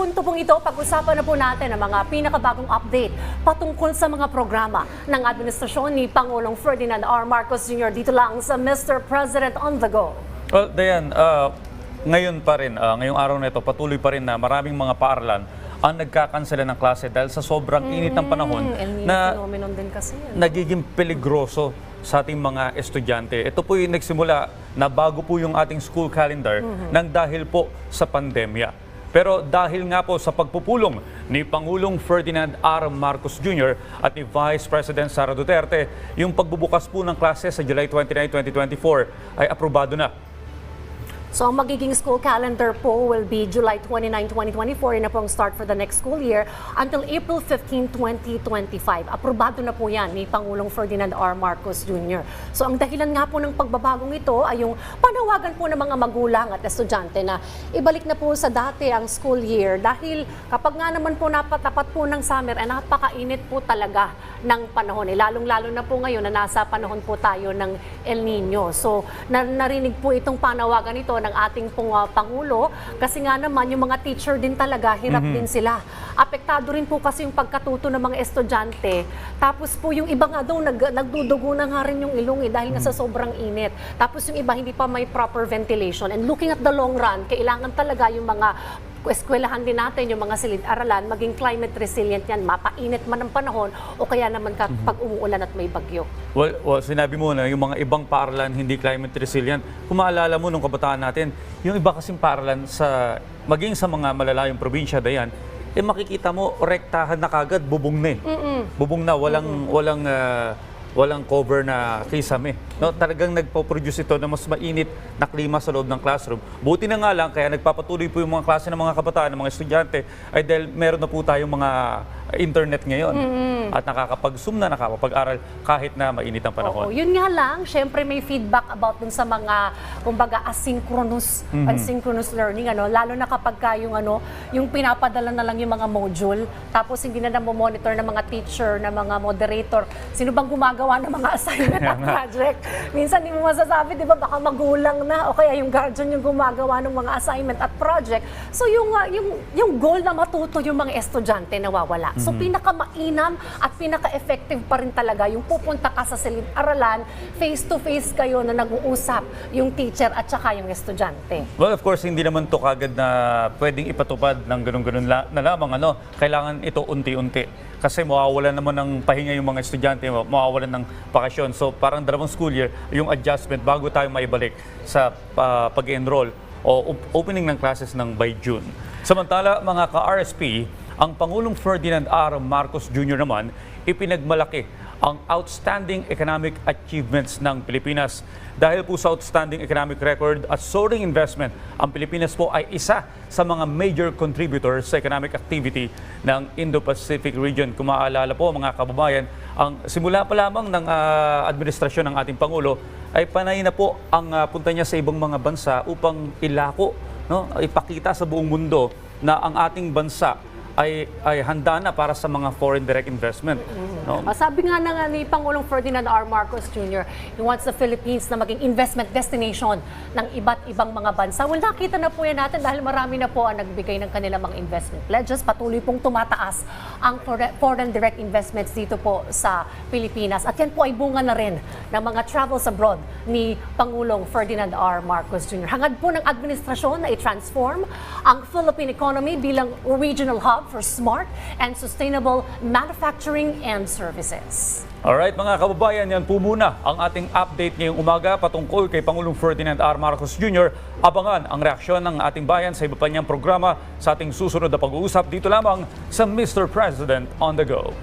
minuto pong ito, pag-usapan na po natin ang mga pinakabagong update patungkol sa mga programa ng administrasyon ni Pangulong Ferdinand R. Marcos Jr. dito lang sa Mr. President on the Go. Well, Dayan, ah, ngayon pa rin, ah, ngayong araw na ito, patuloy pa rin na maraming mga paaralan ang nagkakansela ng klase dahil sa sobrang init ng panahon El Nino na din kasi yan. nagiging peligroso sa ating mga estudyante. Ito po yung nagsimula na bago po yung ating school calendar nang dahil po sa pandemya. Pero dahil nga po sa pagpupulong ni Pangulong Ferdinand R. Marcos Jr. at ni Vice President Sara Duterte, yung pagbubukas po ng klase sa July 29, 2024 ay aprobado na. So ang magiging school calendar po will be July 29, 2024, yun na po ang start for the next school year, until April 15, 2025. Aprobado na po yan ni Pangulong Ferdinand R. Marcos Jr. So ang dahilan nga po ng pagbabagong ito ay yung panawagan po ng mga magulang at estudyante na ibalik na po sa dati ang school year dahil kapag nga naman po napatapat po ng summer ay napakainit po talaga ng panahon. Eh, lalong-lalo na po ngayon na nasa panahon po tayo ng El Nino. So na- narinig po itong panawagan ito ng ating pong ah, Pangulo kasi nga naman yung mga teacher din talaga hirap din sila. Apektado rin po kasi yung pagkatuto ng mga estudyante. Tapos po yung iba nga daw nag, nagdudugo na nga rin yung ilong eh dahil nga sa sobrang init. Tapos yung iba hindi pa may proper ventilation. And looking at the long run, kailangan talaga yung mga eskwelahan din natin, yung mga silid-aralan, maging climate resilient yan, mapainit man ang panahon o kaya naman kapag umuulan at may bagyo. Well, well, sinabi mo na yung mga ibang paaralan hindi climate resilient. Kung maalala mo nung kabataan natin, yung iba kasing paaralan sa maging sa mga malalayong probinsya dayan, eh makikita mo rektahan na kagad bubong na eh. Bubong na walang walang ah, walang cover na kisame. No, talagang nagpo-produce ito na mas mainit na klima sa loob ng classroom. Buti na nga lang kaya nagpapatuloy po yung mga klase ng mga kabataan, ng mga estudyante ay dahil meron na po tayong mga internet ngayon at nakakapag-zoom na nakakapag-aral kahit na mainit ang panahon. Oo, yun nga lang, syempre may feedback about dun sa mga, kumbaga, asynchronous, asynchronous learning, ano, lalo na kapag ka yung, ano, yung pinapadala na lang yung mga module, tapos hindi na monitor ng mga teacher, ng mga moderator, sino bang gumagawa ng mga assignment at project? Minsan hindi mo masasabi, di ba, baka magulang na, o kaya yung guardian yung gumagawa ng mga assignment at project. So yung, ah, yung, yung goal na matuto yung mga estudyante nawawala. So pinakamainam at pinaka-effective pa rin talaga yung pupunta ka sa silid-aralan, face-to-face kayo na nag-uusap yung teacher at saka yung estudyante. Well, of course, hindi naman to kagad na pwedeng ipatupad ng ganun-ganun la- na lamang. Ano? Kailangan ito unti-unti. Kasi mawawalan naman ng pahinga yung mga estudyante, ma- mawawalan ng bakasyon. So parang dalawang school year, yung adjustment bago tayo maibalik sa ah, pag-enroll o op- opening ng classes ng by June. Samantala, mga ka-RSP, ang Pangulong Ferdinand R. Marcos Jr. naman ipinagmalaki ang outstanding economic achievements ng Pilipinas. Dahil po sa outstanding economic record at soaring investment, ang Pilipinas po ay isa sa mga major contributors sa economic activity ng Indo-Pacific region. Kung maaalala po mga kababayan, ang simula pa lamang ng ah, administrasyon ng ating Pangulo ay panay na po ang ah, punta niya sa ibang mga bansa upang ilako, no, ipakita sa buong mundo na ang ating bansa ay, ay handa na para sa mga foreign direct investment. No? Ah, Sabi nga na nga ni Pangulong Ferdinand R. Marcos Jr., he wants the Philippines na maging investment destination ng iba't ibang mga bansa. Well, nakita na po yan natin dahil marami na po ang nagbigay ng kanilang mga investment pledges. Patuloy pong tumataas ang fore- foreign direct investments dito po sa Pilipinas. At yan po ay bunga na rin ng mga travels abroad ni Pangulong Ferdinand R. Marcos Jr. Hangad po ng administrasyon na i-transform ang Philippine economy bilang regional hub for smart and sustainable manufacturing and services. Alright mga kababayan, yan po muna ang ating update ngayong umaga patungkol kay Pangulong Ferdinand R. Marcos Jr. Abangan ang reaksyon ng ating bayan sa iba pa niyang programa sa ating susunod na pag-uusap dito lamang sa Mr. President on the Go.